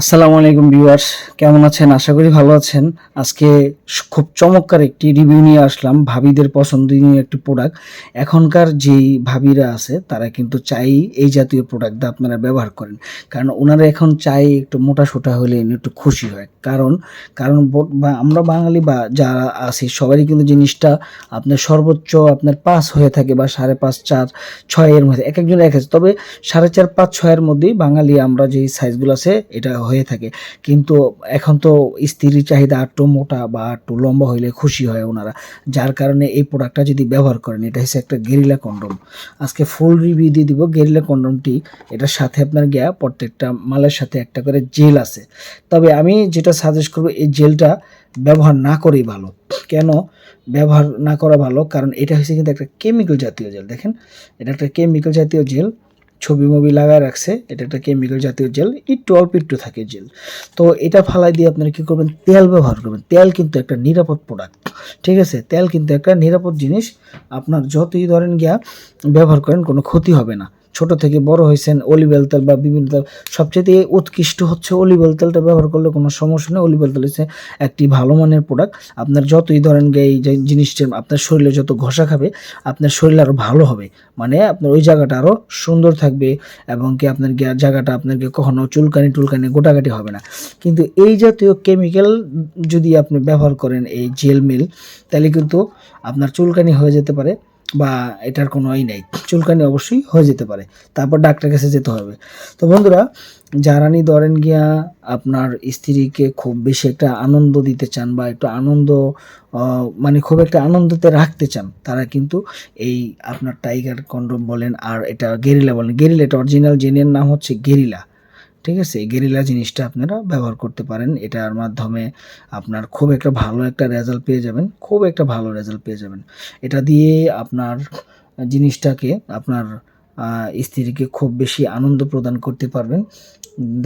আসসালামু আলাইকুম ভিউয়ার্স, কেমন আছেন? আশা করি ভালো আছেন। আজকে খুব চমৎকার একটি রিভিউ নিয়ে আসলাম, ভাবিদের পছন্দনীয় একটি প্রোডাক্ট এখনকার যেই ভাবিরা আছে, তারা কিন্তু চাই এই জাতীয় প্রোডাক্ট আপনারা ব্যবহার করেন। কারণ ওনারা এখন চাই একটু মোটা সোটা হলে একটু খুশি হয়। কারণ কারণ বা আমরা বাঙালি বা যারা আছি, সবারই কিন্তু জিনিসটা আপনার সর্বোচ্চ আপনার পাঁচ হয়ে থাকে বা সাড়ে পাঁচ, চার ছয়ের মধ্যে। এক একজন এক আছে তবে সাড়ে চার, পাঁচ ছয়ের মধ্যেই বাঙালি আমরা যেই সাইজগুলো আছে, এটা হয়ে থাকে। কিন্তু এখন তো স্ত্রীর চাহিদা একটু মোটা বা একটু লম্বা হইলে খুশি হয় ওনারা। যার কারণে এই প্রোডাক্টটা যদি ব্যবহার করেন, এটা হচ্ছে একটা গেরিলা কন্ডম আজকে ফুল রিভিউ দিয়ে দিব গেরিলা কন্ডমটি এটার সাথে আপনার গিয়া প্রত্যেকটা মালের সাথে একটা করে জেল আছে। তবে আমি যেটা সাজেস্ট করব, এই জেলটা ব্যবহার না করেই ভালো। কেন? ব্যবহার না করা ভালো, কারণ এটা হচ্ছে কিন্তু একটা কেমিক্যাল জাতীয় জেল দেখেন, এটা একটা কেমিক্যাল জাতীয় জেল ছবি মবি লাগায় রাখছে, এটা একটা কেমিক্যাল জাতীয় জেল একটু অল্প একটু থাকে জেল তো এটা ফালাই দিয়ে আপনারা কী করবেন? তেল ব্যবহার করবেন। তেল কিন্তু একটা নিরাপদ প্রোডাক্ট ঠিক আছে? তেল কিন্তু একটা নিরাপদ জিনিস। আপনার যতই ধরেন গিয়া ব্যবহার করেন, কোনো ক্ষতি হবে না। ছোট থেকে বড় হয়েছেন অলিভ অয়েল তেল বা বিভিন্ন তেল সবচেয়ে উৎকৃষ্ট হচ্ছে অলিভ অয়েল তেলটা ব্যবহার করলে কোনো সমস্যা নেই। অলিভ অয়েল তেল হচ্ছে একটি ভালো মানের প্রোডাক্ট আপনার যতই ধরেন এই যে জিনিসটা, আপনার শরীরে যত ঘষা খাবে, আপনার শরীর আরও ভালো হবে। মানে আপনার ওই জায়গাটা আরও সুন্দর থাকবে এবং কি আপনার জায়গাটা আপনাকে কখনো চুলকানি টুলকানি গোটাগাটি হবে না। কিন্তু এই জাতীয় কেমিক্যাল যদি আপনি ব্যবহার করেন এই জেল মিল তাহলে কিন্তু আপনার চুলকানি হয়ে যেতে পারে। বা এটার কোনো ই নেই। চুলকানি অবশ্যই হয়ে যেতে পারে। তারপর ডাক্তার কাছে যেতে হবে। তো বন্ধুরা যারানি ধরেন গিয়া আপনার স্ত্রীকে খুব বেশি একটা আনন্দ দিতে চান বা একটু আনন্দ মানে খুব একটা আনন্দতে রাখতে চান, তারা কিন্তু এই আপনার টাইগার কন্ডম বলেন আর এটা গেরিলা বলেন। গেরিলা, এটা অরিজিনাল জেনের নাম হচ্ছে গেরিলা। ঠিক আছে? গেরিলা জিনিসটা আপনারা ব্যবহার করতে পারেন। এটার মাধ্যমে আপনার খুব একটা ভালো একটা রেজাল্ট পেয়ে যাবেন। খুব একটা ভালো রেজাল্ট পেয়ে যাবেন। এটা দিয়ে আপনার জিনিসটাকে আপনার স্ত্রীকে খুব বেশি আনন্দ প্রদান করতে পারবেন।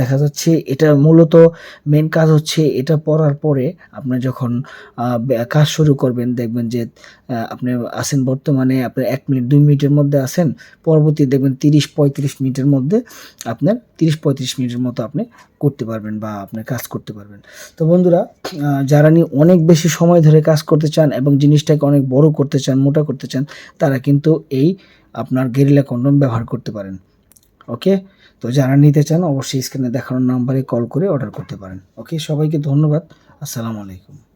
দেখা যাচ্ছে এটা মূলত মেন কাজ হচ্ছে এটা পড়ার পরে আপনি যখন কাজ শুরু করবেন, দেখবেন যে আপনি আছেন বর্তমানে, আপনি এক মিনিট, দুই মিনিটের মধ্যে আছেন, পরবর্তী দেখবেন তিরিশ পঁয়ত্রিশ মিনিটের মধ্যে আপনার তিরিশ পঁয়ত্রিশ মিনিটের মতো আপনি করতে পারবেন বা আপনি কাজ করতে পারবেন। তো বন্ধুরা যারা নিয়ে অনেক বেশি সময় ধরে কাজ করতে চান এবং জিনিসটাকে অনেক বড় করতে চান, মোটা করতে চান, তারা কিন্তু এই আপনার গেরিলা কন্ডম ব্যবহার করতে পারেন। ওকে? তো যারা নিতে চান, অবশ্যই স্ক্রিনে দেখানোর নাম্বারে কল করে অর্ডার করতে পারেন। ওকে, সবাইকে ধন্যবাদ। আসসালামু আলাইকুম।